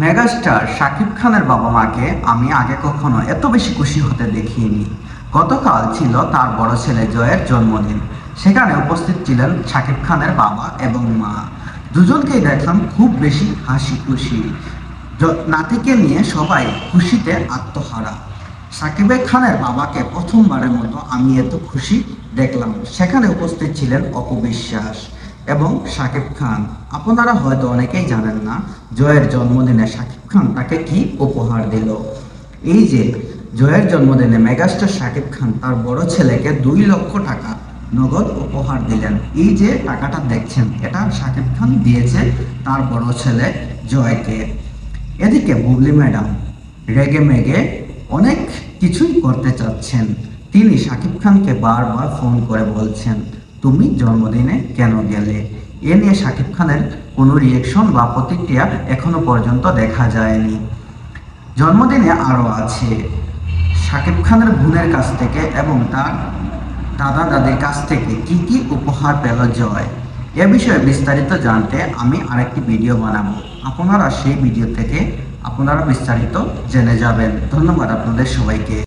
Megastar Shakib খানের বাবা মাকে আমি আগে কখনো এত বেশি খুশি হতে দেখিনি। গতকাল ছিল তার বড় ছেলে জয়ের জন্মদিন। সেখানে উপস্থিত ছিলেন শাকিব খানের বাবা এবং মা। দুজনকেই দেখলাম খুব বেশি হাসি খুশি। নাতিকে নিয়ে সবাই খুশিতে আত্মহারা। সাকিব খানের বাবাকে প্রথমবারের মতো আমি এত খুশি দেখলাম। সেখানে উপস্থিত ছিলেন অপবিশ্বাস এবং শাকিব খান। আপনারা হয়তো অনেকেই জানেন না, জয়ের জন্মদিনে শাকিব খান তাকে কি উপহার দিল। এই যে, জয়ের জন্মদিনে মেগাস্টার শাকিব খান তার বড় ছেলেকে দুই লক্ষ টাকা নগদ উপহার দিলেন। এই যে টাকাটা দেখছেন, এটা শাকিব খান দিয়েছে তার বড় ছেলে জয়কে। এদিকে বুবলি ম্যাডাম, রেগে মেগে অনেক কিছুই করতে চাচ্ছেন। তিনি শাকিব খানকে বারবার ফোন করে বলছেন তুমি জন্মদিনে কেন গেলে? এ নিয়ে শাকিব খানের কোনো রিয়েকশন বা প্রতিক্রিয়া এখনও পর্যন্ত দেখা যায়নি। জন্মদিনে আরও আছে। শাকিব খানের বোনের কাছ থেকে এবং তার দাদা দাদির কাছ থেকে কি কি উপহার পেল জয়? এ বিষয়ে বিস্তারিত জানতে আমি আরেকটি ভিডিও বানাবো। আপনারা সেই ভিডিও থেকে আপনারা বিস্তারিত জেনে যাবেন। ধন্যবাদ আপনাদের সবাইকে।